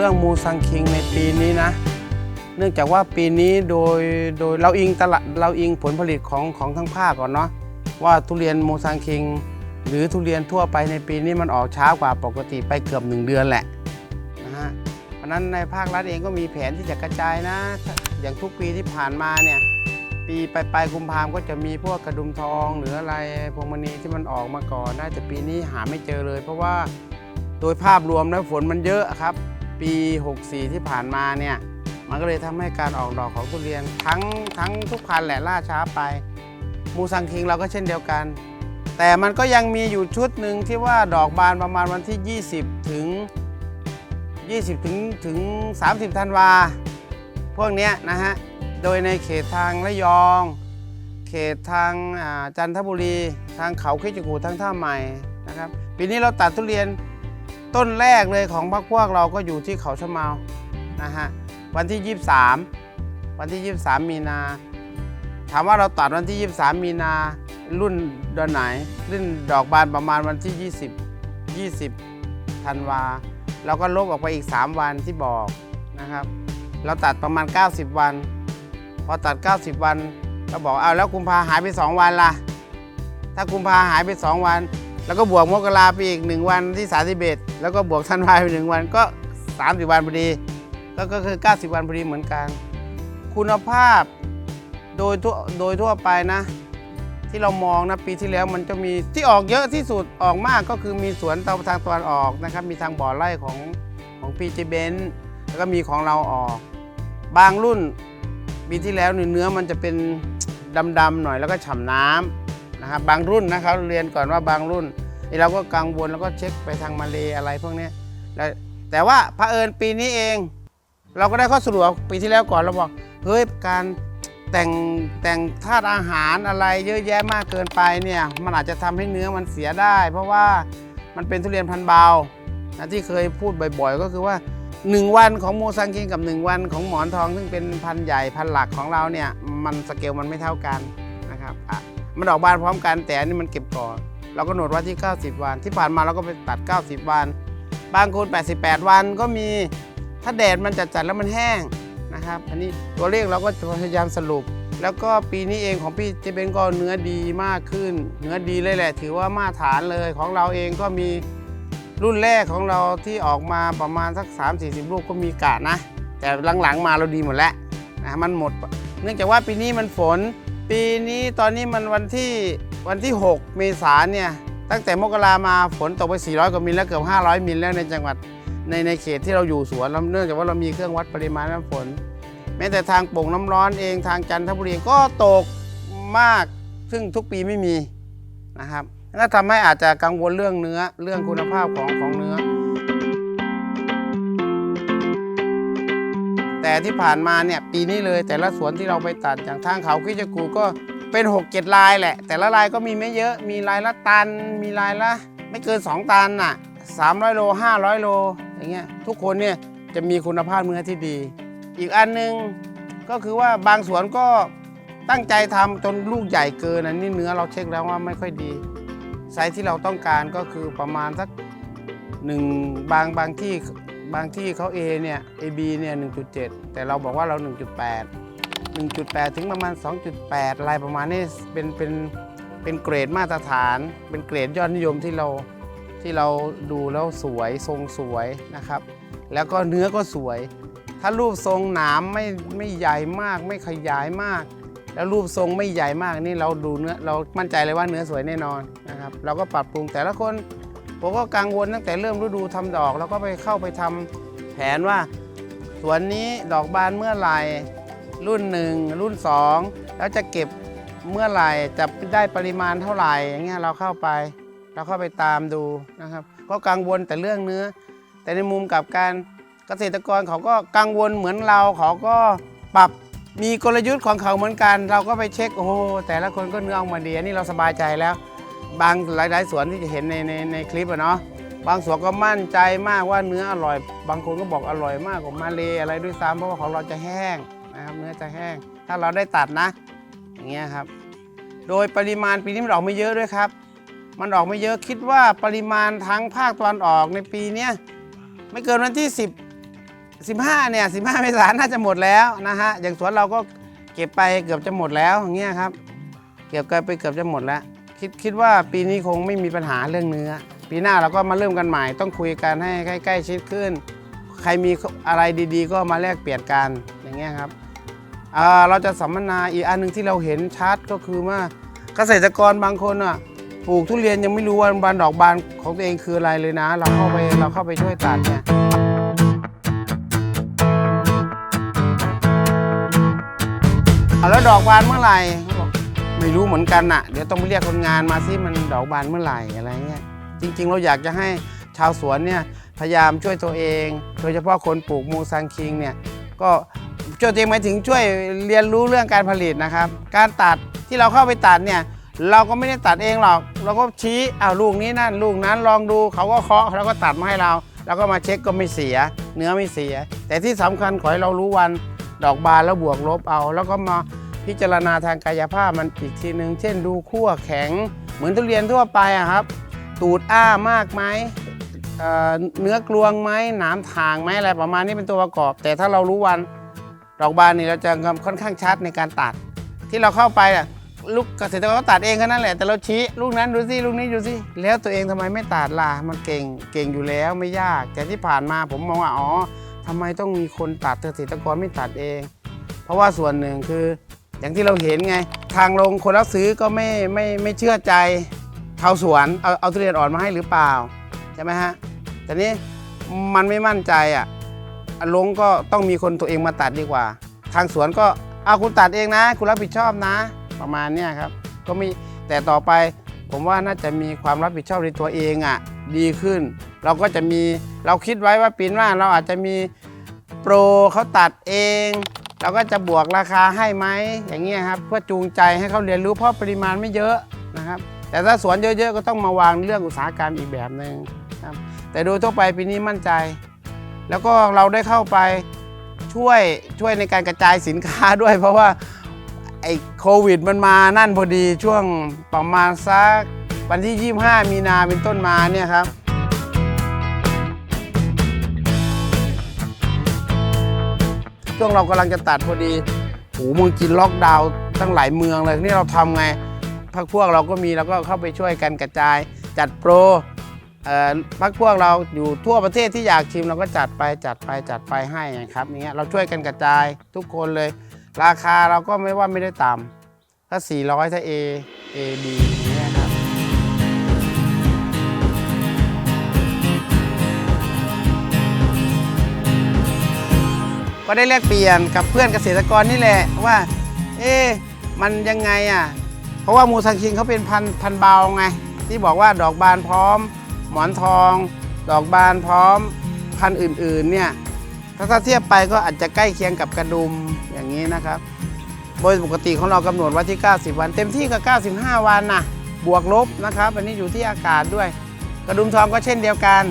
รื่องเรื่องมูซังคิงในปีนี้นะ เนื่องจากว่าปีนี้โดยโดยเราอิงตลาดเราอิงผลผลิตของของทั้งภาคก่อนเนาะว่าทุเรียนมูซังคิง หรือทุเรียนทั่วไปในปีนี้มันออกช้ากว่าปกติไปเกือบหนึ่งเดือนแหละนะฮะเพราะนั้นในภาครัฐเองก็มีแผนที่จะกระจายนะ อย่างทุกปีที่ผ่านมาเนี่ยปีปลายปลายกุมภาพันธ์ก็จะมีพวกกระดุมทองหรืออะไรพวงมณีที่มันออกมาก่อนนะแต่ปีนี้หาไม่เจอเลย เพราะว่าโดยภาพรวมแล้วฝนมันเยอะครับ ปี 64 ที่ผ่านมาเนี่ยมันก็เลยทำให้การออกดอกของทุเรียนทั้งทั้งทุกพันธุ์แหละล่าช้าไป มูซังคิงเราก็เช่นเดียวกัน แต่มันก็ยังมีอยู่ชุดหนึ่งที่ว่าดอกบานประมาณวันที่ 20 ถึง 20 ถึงถึง 30 ธันวา พวกเนี้ยนะฮะ โดยในเขตทางระยอง เขตทางจันทบุรี ทางเขาคิดจกูทางท่าใหม่นะครับ ปีนี้เราตัดทุเรียน ต้นแรกเลยของพรรคพวกเราก็อยู่ที่เขาชะเมานะฮะวันที่ 23 วันที่ 23 มีนา ถามว่าเราตัดวันที่ 23 มีนารุ่นเดือนไหน รุ่นดอกบานประมาณวันที่ 20 20ธันวาเราก็ลบออกไปอีก 3 วันที่บอกนะครับ เราตัดประมาณ 90 วัน พอตัด 90 วันเราบอกเอาแล้วกุมภาหายไป 2 วันล่ะ ถ้ากุมภาหายไป 2 วัน แล้วก็บวกมกราไปอีก 1 วันที่31แล้วก็บวกธันวาไปหนึ่งวันก็ 30 วันพอดีก็ก็คือ 90 วันพอดีเหมือนกัน คุณภาพโดยทั่วโดยทั่วไปนะ ที่เรามองนะปีที่แล้วมันจะมีที่ออกเยอะที่สุดออกมากก็คือมีสวนตทางตะวันออกนะครับ มีทางบ่อไร่ของของพีจีเบนแล้วก็มีของเราออก บางรุ่นปีที่แล้วเนื้อมันจะเป็นดำๆหน่อยแล้วก็ฉ่ำน้ำนะครับบางรุ่นนะครับเรียนก่อนว่าบางรุ่น เราก็กังวลแล้วก็เช็คไปทางมาเลอะไรพวกนี้แล้วแต่ว่าพระเอิญปีนี้เอง เราก็ได้ข้อสรุปปีที่แล้วก่อนเราบอกเฮ้ยการแต่งแต่งธาตุอาหารอะไรเยอะแยะมากเกินไปเนี่ยมันอาจจะทำให้เนื้อมันเสียได้ เพราะว่ามันเป็นทุเรียนพันเบานะที่เคยพูดบ่อยๆ ก็คือว่า 1 วันของโมซังคิงกับ 1 วันของหมอนทอง ซึ่งเป็นพันใหญ่พันหลักของเราเนี่ยมันสเกลมันไม่เท่ากันนะครับมันออกบานพร้อมกันแต่อันนี้มันเก็บก่อน เราก็หนดว่าที่ 90 วัน ที่ผ่านมาเราก็ไปตัด 90 วัน บางคน88 วันก็มีถ้าแดดมันจัดๆแล้วมันแห้งนะครับ อันนี้ตัวเลขเราก็จะพยายามสรุป แล้วก็ปีนี้เองของพี่เจเบนก็เนื้อดีมากขึ้น เนื้อดีเลยแหละ ถือว่ามาตรฐานเลยของเราเองก็มีรุ่นแรกของเราที่ออกมาประมาณสัก 3-40ลูกก็มีกาดนะ แต่หลังๆมาเราดีหมดแล้วนะมันหมด เนื่องจากว่าปีนี้มันฝน ปีนี้ตอนนี้มันวันที่ วันที่ 6 เมษายนเนี่ยตั้งแต่มกรามาฝนตกไป 400 กว่ามิลแล้วเกือบ 500 มิลแล้วในจังหวัดในในเขตที่เราอยู่สวนเราเนื่องจากว่าเรามีเครื่องวัดปริมาณน้ำฝน แม้แต่ทางโป่งน้ำร้อนเองทางจันทบุรีก็ตกมาก ซึ่งทุกปีไม่มีนะครับนั่นก็ทำให้อาจจะกังวลเรื่องเนื้อเรื่องคุณภาพของของเนื้อ แต่ที่ผ่านมาเนี่ยปีนี้เลยแต่ละสวนที่เราไปตัดอย่างทางเขาคิจกูก็ เป็น6กเจ็ดลายแหละ แต่ละลายก็มีไม่เยอะมีลายละตัน มีลายละไม่เกิน 2 ตันน่ะ300 โล 500 โลอย่างเงี้ยทุกคนเนี่ยจะมีคุณภาพเนื้อที่ดี อีกอันหนึงก็คือว่าบางสวนก็ตั้งใจทำจนลูกใหญ่เกินอันนี้เนื้อเราเช็คแล้วว่าไม่ค่อยดีไซส์ที่เราต้องการก็คือประมาณสักหนึ่งบางบางที่บางที่เขา A เนี่ย AB เนี่ย1.7 แต่เราบอกว่าเรา 1.8 1.8 ถึงประมาณ 2.8 อะไรประมาณนี้เป็นเป็นเป็นเกรดมาตรฐาน เป็นเกรดยอดนิยมที่เราที่เราดูแล้วสวยทรงสวยนะครับ แล้วก็เนื้อก็สวย ถ้ารูปทรงหนามไม่ไม่ใหญ่มากไม่ขยายมาก แล้วรูปทรงไม่ใหญ่มากนี่เราดูเนื้อเรามั่นใจเลยว่าเนื้อสวยแน่นอนนะครับเราก็ปรับปรุงแต่ละคนผมก็กังวลตั้งแต่เริ่มฤดูทำดอกเราก็ไปเข้าไปทำแผนว่าสวนนี้ดอกบานเมื่อไหร่ รุ่นหนึ่งรุ่นสองแล้วจะเก็บเมื่อไหร่จะได้ปริมาณเท่าไหร่อย่างเงี้ยเราเข้าไป เราเข้าไปตามดูนะครับ ก็กังวลแต่เรื่องเนื้อ แต่ในมุมกับการเกษตรกรเขาก็กังวลเหมือนเราเขาก็ปรับมีกลยุทธ์ของเขาเหมือนกัน เราก็ไปเช็คโอ้โหแต่ละคนก็เนื้อออกมาดีอันนี้เราสบายใจแล้ว บางหลาย ๆ สวนที่จะเห็นในในในคลิปอะเนาะบางสวนก็มั่นใจมากว่าเนื้ออร่อย บางคนก็บอกอร่อยมากกว่ามาเลอะไรด้วยซ้ำเพราะว่าของเราจะแห้ง นะครับ เนื้อจะแห้ง ถ้าเราได้ตัดนะ อย่างเงี้ยครับ โดยปริมาณปีนี้มันออกไม่เยอะด้วยครับ มันออกไม่เยอะคิดว่าปริมาณทั้งภาคตะวันออกในปีเนี้ยไม่เกินวันที่ 10 15เนี่ย15เมษายนน่าจะหมดแล้วนะฮะอย่างสวนเราก็เก็บไปเกือบจะหมดแล้วอย่างเงี้ยครับ เก็บกันไปเกือบจะหมดแล้ว คิดคิดว่าปีนี้คงไม่มีปัญหาเรื่องเนื้อ ปีหน้าเราก็มาเริ่มกันใหม่ ต้องคุยกันให้ใกล้ๆชิดขึ้น ใครมีอะไรดีๆ ก็มาแลกเปลี่ยนกันอย่างเงี้ยครับ เราจะสัมมนาอีกอันหนึ่งที่เราเห็นชัดก็คือว่าเกษตรกรบางคนอะปลูกทุเรียนยังไม่รู้ว่าบานดอกบานของตัวเองคืออะไรเลยนะ เราเข้าไปเราเข้าไปช่วยตัดเนี่ยแล้วดอกบานเมื่อไหร่เขาบอกไม่รู้เหมือนกันน่ะ เดี๋ยวต้องไปเรียกคนงานมาซิมันดอกบานเมื่อไหร่อะไรเงี้ยจริง ๆ เราอยากจะให้ชาวสวนเนี่ยพยายามช่วยตัวเอง โดยเฉพาะคนปลูกมูซังคิงเนี่ยก็ ช่วยตัวเองหมายถึงช่วยเรียนรู้เรื่องการผลิตนะครับ การตัดที่เราเข้าไปตัดเนี่ยเราก็ไม่ได้ตัดเองหรอก เราก็ชี้อ้าวลูกนี้นั่นลูกนั้นลองดูเขาก็เคาะแล้วก็ตัดมาให้เราเราก็มาเช็คก็ไม่เสีย เนื้อไม่เสีย แต่ที่สำคัญขอให้เรารู้วันดอกบานแล้วบวกลบเอา แล้วก็มาพิจารณาทางกายภาพมันอีกทีหนึ่งเช่นดูขั้วแข็ง เหมือนทุเรียนทั่วไปอะครับ ตูดอ้ามากไหมเเนื้อกลวงไหมหนามทางไหมอะไรประมาณนี้เป็นตัวประกอบ แต่ถ้าเรารู้วัน ดอกบานนี่เราจะค่อนข้างชัดในการตัด ที่เราเข้าไปอะลูกเกษตรกรตัดเองแค่นั้นแหละแต่เราชี้ลูกนั้นดูสิลูกนี้ดูสิแล้วตัวเองทำไมไม่ตัดล่ะมันเก่งเก่งอยู่แล้วไม่ยาก แต่ที่ผ่านมาผมมองว่าอ๋อทำไมต้องมีคนตัดเกษตรกรไม่ตัดเอง เพราะว่าส่วนหนึ่งคือ อย่างที่เราเห็นไง ทางลงคนรับซื้อก็ไม่ไม่ไม่เชื่อใจชาวสวนเอาเอาทุเรียนอ่อนมาให้หรือเปล่าใช่ไหมฮะแต่นี้มันไม่มั่นใจอะ ลงก็ต้องมีคนตัวเองมาตัดดีกว่า ทางสวนก็เอาคุณตัดเองนะ คุณรับผิดชอบนะ ประมาณเนี้ยครับ ก็มีแต่ต่อไปผมว่าน่าจะมีความรับผิดชอบในตัวเองอะดีขึ้น เราก็จะมีเราคิดไว้ว่าปีหน้าเราอาจจะมีโปรเขาตัดเอง เราก็จะบวกราคาให้ไหมอย่างเงี้ยครับเพื่อจูงใจให้เขาเรียนรู้เพราะปริมาณไม่เยอะนะครับ แต่ถ้าสวนเยอะๆก็ต้องมาวางเรื่องอุตสาหกรรมอีกแบบหนึ่งครับแต่โดยทั่วไปปีนี้มั่นใจ แล้วก็เราได้เข้าไปช่วยช่วยในการกระจายสินค้าด้วย เพราะว่าไอ้โควิดมันมานั่นพอดีช่วงประมาณสักวันที่ 25 มีนาเป็นต้นมาเนี่ยครับช่วงเรากำลังจะตัดพอดีโหเมืองจีนล็อกดาวน์ตั้งหลายเมืองเลยนี่เราทำไงพักพวกเราก็มีเราก็เข้าไปช่วยกันกระจายจัดโปร พักพวกเราอยู่ทั่วประเทศที่อยากชิมเราก็จัดไปจัดไปจัดไปให้ครับอย่างเงี้ยเราช่วยกันกระจายทุกคนเลย ราคาเราก็ไม่ว่าไม่ได้ต่ำถ้า 400 ถ้า A A B อย่างเงี้ยครับก็ได้แลกเปลี่ยนกับเพื่อนเกษตรกรนี่แหละว่า เอ๊มันยังไงอะ เพราะว่ามูซังคิงเขาเป็นพันพันเบาไง ที่บอกว่าดอกบานพร้อม หมอนทอง ดอกบานพร้อมพันธุ์อื่นๆเนี่ยถ้าเทียบไปก็อาจจะใกล้เคียงกับกระดุมอย่างนี้นะครับ โดยปกติของเรากำหนดไว้ที่ 90 วัน เต็มที่ก็ 95 วันนะบวกลบนะครับ อันนี้อยู่ที่อากาศด้วย กระดุมทองก็เช่นเดียวกัน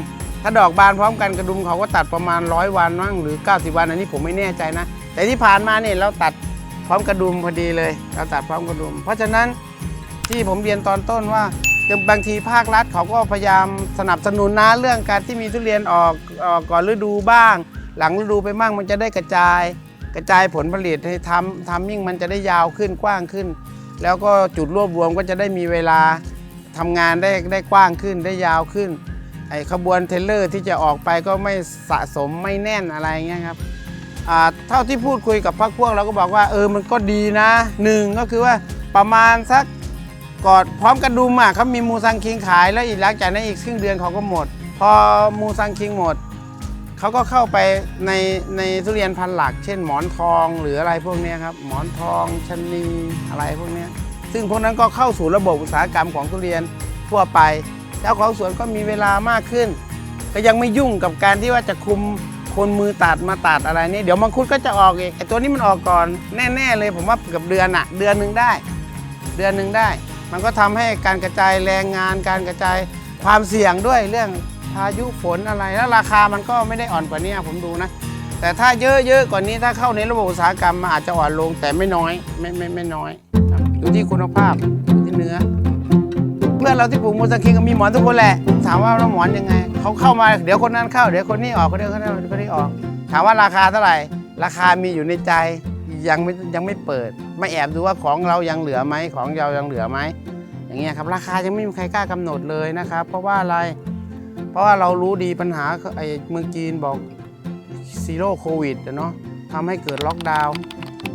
ถ้าดอกบานพร้อมกันกระดุมเขาก็ตัดประมาณ 100 วันมั้งหรือ 90 วันอันนี้ผมไม่แน่ใจนะ แต่ที่ผ่านมาเนี่ยเราตัดพร้อมกระดุมพอดีเลย เราตัดพร้อมกระดุม เพราะฉะนั้นที่ผมเรียนตอนต้นว่า บางทีภาครัฐเขาก็พยายามสนับสนุนนะเรื่องการที่มีทุเรียนออกออกก่อนฤดูบ้าง หลังฤดูไปบ้างมันจะได้กระจาย กระจายผลผลิตให้ทำทำมิ่งมันจะได้ยาวขึ้นกว้างขึ้น แล้วก็จุดรวบรวมก็จะได้มีเวลาทำงานได้ได้กว้างขึ้นได้ยาวขึ้นไอขบวนเทรลเลอร์ที่จะออกไปก็ไม่สะสมไม่แน่นอะไรเงี้ยครับเท่าที่พูดคุยกับพรรคพวกเราก็บอกว่าเออมันก็ดีนะหนึ่งก็คือว่าประมาณสัก กอนพร้อมกระดุมอะเขามีมูซังคิงขายแล้วอีกหลังจากนั้นอีกครึ่งเดือนเขาก็หมด พอมูซังคิงหมดเขาก็เข้าไปในในทุเรียนพันธุ์หลัก เช่นหมอนทองหรืออะไรพวกนี้ครับหมอนทองชนีอะไรพวกนี้ซึ่งพวกนั้นก็เข้าสู่ระบบอุตสาหกรรมของทุเรียนทั่วไป เจ้าของสวนก็มีเวลามากขึ้น ก็ยังไม่ยุ่งกับการที่ว่าจะคุมคนมือตัดมาตัดอะไรนี่เดี๋ยวมังคุดก็จะออกเอีกไอ้ตัวนี้มันออกก่อนแน่ ๆ เลยผมว่าเกือบเดือนอะเดือนหนึ่งได้ เดือนหนึ่งได้ มันก็ทำให้การกระจายแรงงาน การกระจายความเสี่ยงด้วยเรื่องพายุฝนอะไร แล้วราคามันก็ไม่ได้อ่อนกว่านี้ผมดูนะ แต่ถ้าเยอะๆกว่านี้ถ้าเข้าในระบบอุตสาหกรรมมันอาจจะอ่อนลงแต่ไม่น้อยไม่ไม่ไม่น้อยอยู่ที่คุณภาพอยู่ที่เนื้อเพื่อนเราที่ปลูกมูสคิงก็มีหมอนทุกคนแหละ ถามว่าเราหมอนยังไงเขาเข้ามาเดี๋ยวคนนั้นเข้าเดี๋ยวคนนี้ออกคนนี้คนนั้นคนนี้ออก ถามว่าราคาเท่าไหร่ ราคามีอยู่ในใจ ยังไม่ยังไม่เปิด ไม่แอบดูว่าของเรายังเหลือไหมของเรายังเหลือไหมอย่างเงี้ยครับราคายังไม่มีใครกล้ากำหนดเลยนะครับ เพราะว่าอะไร เพราะว่าเรารู้ดีปัญหาไอ้เมืองจีนบอกซีโร่โควิดเนาะทำให้เกิดล็อกดาวน์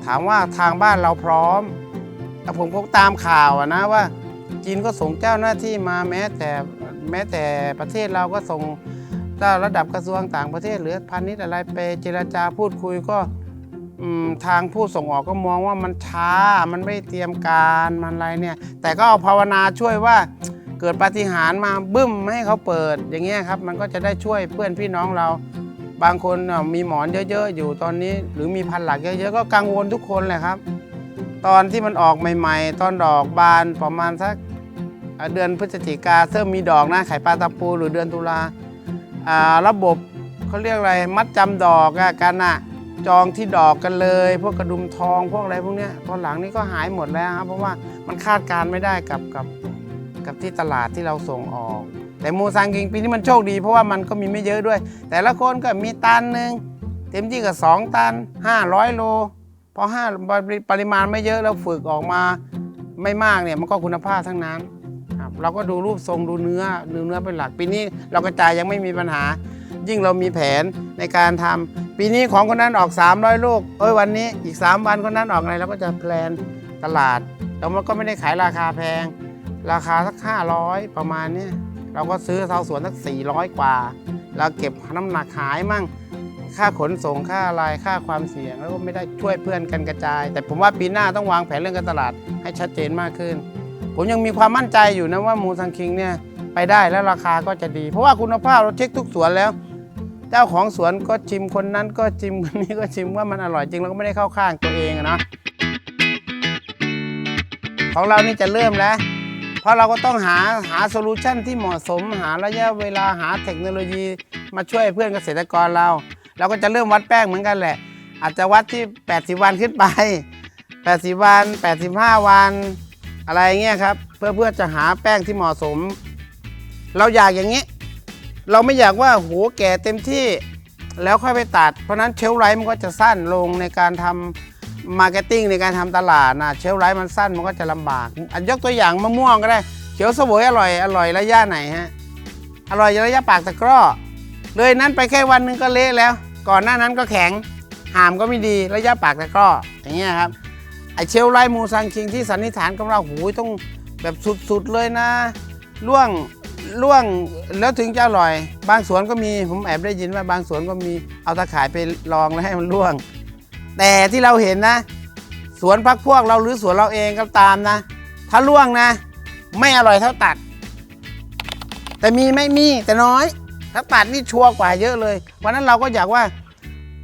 ถามว่าทางบ้านเราพร้อมแต่ผมก็ตามข่าวอะนะว่า จีนก็ส่งเจ้าหน้าที่มาแม้แต่แม้แต่ประเทศเราก็ส่งเจ้าระดับกระทรวงต่างประเทศหรือพาณิชย์อะไรไปเจรจาพูดคุยก็ ทางผู้ส่งออกก็มองว่ามันช้า มันไม่เตรียมการมันอะไรเนี่ย แต่ก็เอาภาวนาช่วยว่าเกิดปาฏิหาริย์มาบึ้มให้เขาเปิดอย่างเงี้ยครับ มันก็จะได้ช่วยเพื่อนพี่น้องเรา บางคนมีหมอนเยอะๆอยู่ตอนนี้ หรือมีพันหลักเยอะๆก็กังวลทุกคนแหละครับ ตอนที่มันออกใหม่ๆ ตอนดอกบานประมาณสักเดือนพฤศจิกาเริ่มมีดอกนะไข่ปลาตะปูหรือเดือนตุลาระบบเขาเรียกอะไรมัดจำดอกกันอะ จองที่ดอกกันเลย พวกกระดุมทองพวกอะไรพวกเนี้ยตอนหลังนี้ก็หายหมดแล้วครับเพราะว่ามันคาดการณ์ไม่ได้กับกับกับที่ตลาดที่เราส่งออก แต่มูซังกิงปีนี้มันโชคดีเพราะว่ามันก็มีไม่เยอะด้วย แต่ละคนก็มีตันหนึ่งเต็มที่ก็สองตัน 500 โลพอห้าปริมาณไม่เยอะเราฝึกออกมาไม่มากเนี่ยมันก็คุณภาพทั้งนั้นครับเราก็ดูรูปทรงดูเนื้อดูเนื้อเป็นหลักปีนี้เรากระจายยังไม่มีปัญหา ยิ่งเรามีแผนในการทำ ปีนี้ของคนนั้นออก 300 ลูก เอ้ยวันนี้อีก 3 วันคนนั้นออกอะไรเราก็จะแพลนตลาดแล้วมันก็ไม่ได้ขายราคาแพง ราคาสัก 500 ประมาณนี้เราก็ซื้อเสาสวนสัก 400 กว่า เราเก็บน้ำหนักขายมั่ง ค่าขนส่งค่าอะไรค่าความเสี่ยง แล้วก็ไม่ได้ช่วยเพื่อนกันกระจาย แต่ผมว่าปีหน้าต้องวางแผนเรื่องการตลาดให้ชัดเจนมากขึ้น ผมยังมีความมั่นใจอยู่นะว่ามูซังคิงเนี่ยไปได้แล้วราคาก็จะดี เพราะว่าคุณภาพเราเช็คทุกสวนแล้ว เจ้าของสวนก็ชิมคนนั้นก็ชิมคนนี้ก็ชิมว่ามันอร่อยจริงเราก็ไม่ได้เข้าข้างตัวเองอะเนาะของเรานี่จะเริ่มแล้ว เพราะเราก็ต้องหาหาโซลูชันที่เหมาะสมหาระยะเวลาหาเทคโนโลยีมาช่วยเพื่อนเกษตรกรเรา เราก็จะเริ่มวัดแป้งเหมือนกันแหละ อาจจะวัดที่ 80 วันขึ้นไป 80 วัน 85 วัน อะไรเงี้ยครับ เพื่อเพื่อจะหาแป้งที่เหมาะสม เราอยากอย่างนี้ เราไม่อยากว่าโหแก่เต็มที่แล้วค่อยไปตัด เพราะนั้นเชลฟ์ไลท์มันก็จะสั้นลงในการทำมาร์เก็ตติ้งในการทำตลาดนะเชลฟ์ไลท์มันสั้นมันก็จะลำบากอันยกตัวอย่างมะม่วงก็ได้ เขียวสวยอร่อยอร่อยระยะไหนฮะอร่อยระยะปากตะกร้อเลยนั้นไปแค่วันหนึงก็เละแล้ว ก่อนหน้านั้นก็แข็งหามก็ไม่ดีระยะปากตะกร้ออย่างเงี้ยครับไอเชลฟ์ไลท์มูซังคิงที่สันนิษฐานกับเราหูยต้องแบบสุดๆเลยนะล่วง ล่วงแล้วถึงจะอร่อย บางสวนก็มีผมแอบได้ยินว่าบางสวนก็มีเอาตะข่ายไปลองแล้วให้มันล่วง แต่ที่เราเห็นนะ สวนพักพวกเราหรือสวนเราเองก็ตามนะ ถ้าล่วงนะ ไม่อร่อยเท่าตัด แต่มีไม่มีแต่น้อย ถ้าตัดนี่ชัวร์กว่าเยอะเลยวันนั้นเราก็อยากว่า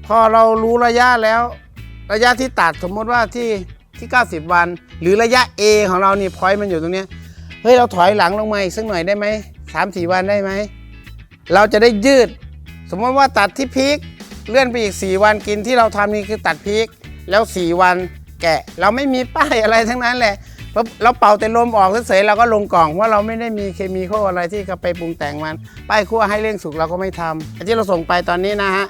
พอเรารู้ระยะแล้ว ระยะที่ตัดสมมติว่าที่ที่ 90 วัน หรือระยะ A ของเรานี่พอยต์มันอยู่ตรงนี้เฮ้ย เราถอยหลังลงมาอีกสักหน่อยได้ไหม สามสี่วันได้ไหม เราจะได้ยืด สมมติว่าตัดที่พีคเลื่อนไปอีก 4 วันกินที่เราทำนี่คือตัดพีคแล้ว 4 วันแกะ เราไม่มีป้ายอะไรทั้งนั้นแหละเราเราเป่าแต่ลมออกเฉยๆเราก็ลงกล่องเพราะเราไม่ได้มีเคมีเข้าอะไรที่เขาไปปรุงแต่งมัน ป้ายคั่วให้เร่งสุกเราก็ไม่ทำอันที่เราส่งไปตอนนี้นะฮะ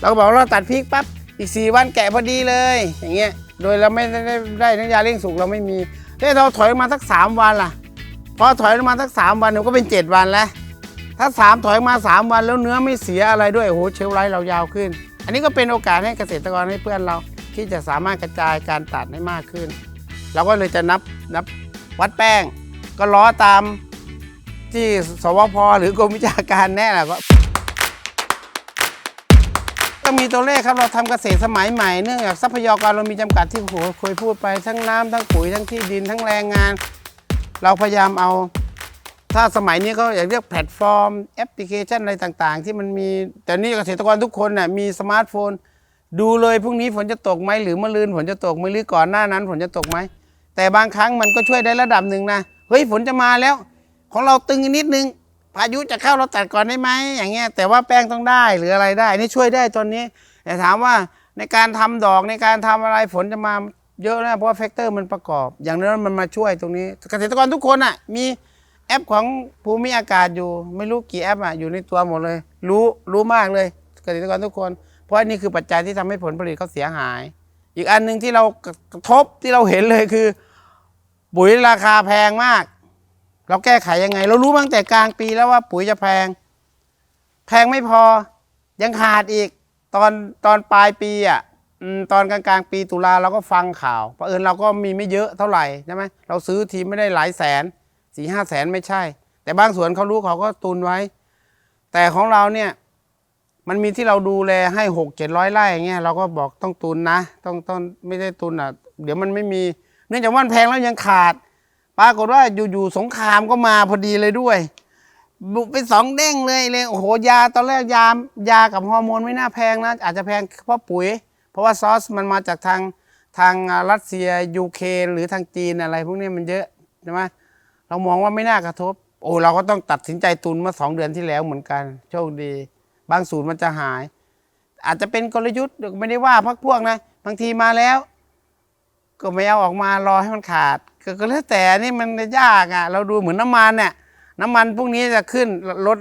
เราก็บอกเราตัดพริกปั๊บอีก 4 วันแกะพอดีเลย อย่างเงี้ยโดยเราไม่ได้ได้ได้น้ำยาเร่งสุกเราไม่มีถ้าเราถอยมาสัก 3 วันล่ะ พอถอยมาสัก3วันมันก็เป็น7วันแล้ว ถ้า3ถอยมา3วันแล้วเนื้อไม่เสียอะไรด้วยโอ้โหเชลไลท์เรายาวขึ้น อันนี้ก็เป็นโอกาสให้เกษตรกรให้เพื่อนเรา ที่จะสามารถกระจายการตัดให้มากขึ้นเราก็เลยจะนับนับวัดแป้ง ก็ล้อตามที่สวพหรือกรมวิชาการแน่แหละก็ก็มีตัวเลขครับเราทำเกษตรสมัยใหม่เนื่องจากทรัพยากรเรามีจำกัดที่โหเคยพูดไปทั้งน้ำทั้งปุ๋ยทั้งที่ดินทั้งแรงงาน เราพยายามเอา ถ้าสมัยนี้เขาอยากเรียกแพลตฟอร์มแอปพลิเคชันอะไรต่างๆ ที่มันมี แต่นี่เกษตรกรทุกคนน่ะมีสมาร์ทโฟน ดูเลยพรุ่งนี้ฝนจะตกไหมหรือมะรืนฝนจะตกไหมหรือก่อนหน้านั้นฝนจะตกไหมแต่บางครั้งมันก็ช่วยได้ระดับหนึ่งนะเฮ้ยฝนจะมาแล้ว ของเราตึงนิดนึงพายุจะเข้าเราตัดก่อนได้ไหมอย่างเงี้ยแต่ว่าแป้งต้องได้หรืออะไรได้นี่ช่วยได้ตอนนี้แต่ถามว่าในการทำดอกในการทำอะไรฝนจะมา เยอะนะเพราะว่าแฟกเตอร์มันประกอบ อย่างนั้นมันมาช่วยตรงนี้ เกษตรกรทุกคนอะ มีแอปของภูมิอากาศอยู่ ไม่รู้กี่แอปอะอยู่ในตัวหมดเลย รู้รู้มากเลย เกษตรกรทุกคน เพราะอันนี่คือปัจจัยที่ทำให้ผลผลิตเขาเสียหาย อีกอันหนึ่งที่เรากระทบที่เราเห็นเลยคือ ปุ๋ยราคาแพงมาก เราแก้ไขยังไง เรารู้ตั้งแต่กลางปีแล้วว่าปุ๋ยจะแพง แพงไม่พอยังขาดอีกตอนตอนปลายปีอะ ตอนกลางๆ ปีตุลาเราก็ฟังข่าวเพราะเอิญเราก็มีไม่เยอะเท่าไหร่ใช่ไหมเราซื้อทีไม่ได้หลายแสนสี่ห้าแสนไม่ใช่ แต่บางสวนเขารู้เขาก็ตุนไว้ แต่ของเราเนี่ยมันมีที่เราดูแลให้หกเจ็ดร้อยไร่อย่างเงี้ยเราก็บอกต้องตุนนะ ต้องต้องไม่ได้ตุนอะ เดี๋ยวมันไม่มี เนื่องจากว่าแพงแล้วยังขาด ปรากฏว่าอยู่ๆสงครามก็มาพอดีเลยด้วยบุกไปสองเด้งเลยเลยโอ้โหยาตอนแรกยายากับฮอร์โมนไม่น่าแพงนะอาจจะแพงเพราะปุ๋ย เพราะว่าซอสมันมาจากทางทางรัสเซียยูเครนหรือทางจีนอะไร พวกนี้มันเยอะใช่ไหมเรามองว่าไม่น่ากระทบ โอ้เราก็ต้องตัดสินใจตุนเมื่อสองเดือนที่แล้วเหมือนกัน โชคดี บางสูตรมันจะหาย อาจจะเป็นกลยุทธ์ไม่ได้ว่าพักพวกนะบางทีมาแล้ว ก็ไม่เอาออกมารอให้มันขาด ก็แล้วแต่นี่มันยากอะ เราดูเหมือนน้ำมันเนี่ยน้ำมันพวกนี้จะขึ้นลด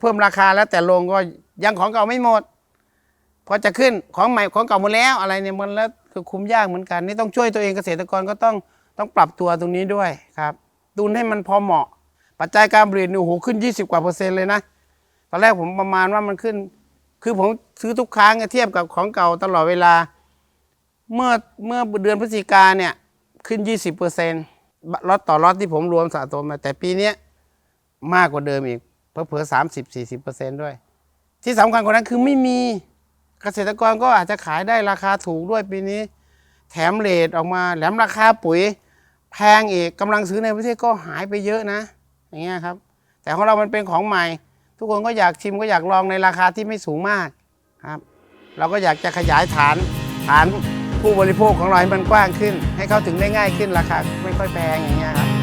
เพิ่มราคาแล้วแต่ลงก็ยังของเก่าไม่หมด พอจะขึ้นของใหม่ของเก่าหมดแล้วอะไรเนี่ยมันแล้วคือคุมยากเหมือนกัน นี่ต้องช่วยตัวเองเกษตรกรก็ต้องต้องปรับตัวตรงนี้ด้วยครับตุนให้มันพอเหมาะ ปัจจัยการผลิตนี่โอ้โหขึ้น 20 กว่าเปอร์เซ็นต์เลยนะตอนแรกผมประมาณว่ามันขึ้น คือผมซื้อทุกครั้งเทียบกับของเก่าตลอดเวลา เมื่อเมื่อเดือนพฤศจิกาเนี่ยขึ้น 20เปอร์เซ็นต์ล็อตต่อล็อตที่ผมรวมสะสมมาแต่ปีนี้มากกว่าเดิมอีกเพิ่มๆสามสิบสี่สิบเปอร์เซ็นต์ด้วย ที่สำคัญกว่านั้นคือไม่มี เกษตรกรก็อาจจะขายได้ราคาถูกด้วยปีนี้ แถมเลทออกมาแถมราคาปุ๋ย แพงอีกกำลังซื้อในประเทศก็หายไปเยอะนะ อย่างเงี้ยครับ แต่ของเรามันเป็นของใหม่ ทุกคนก็อยากชิมก็อยากลองในราคาที่ไม่สูงมากครับ เราก็อยากจะขยายฐานฐานผู้บริโภคของเราให้มันกว้างขึ้น ให้เข้าถึงได้ง่ายขึ้นราคาไม่ค่อยแพงอย่างเงี้ยครับ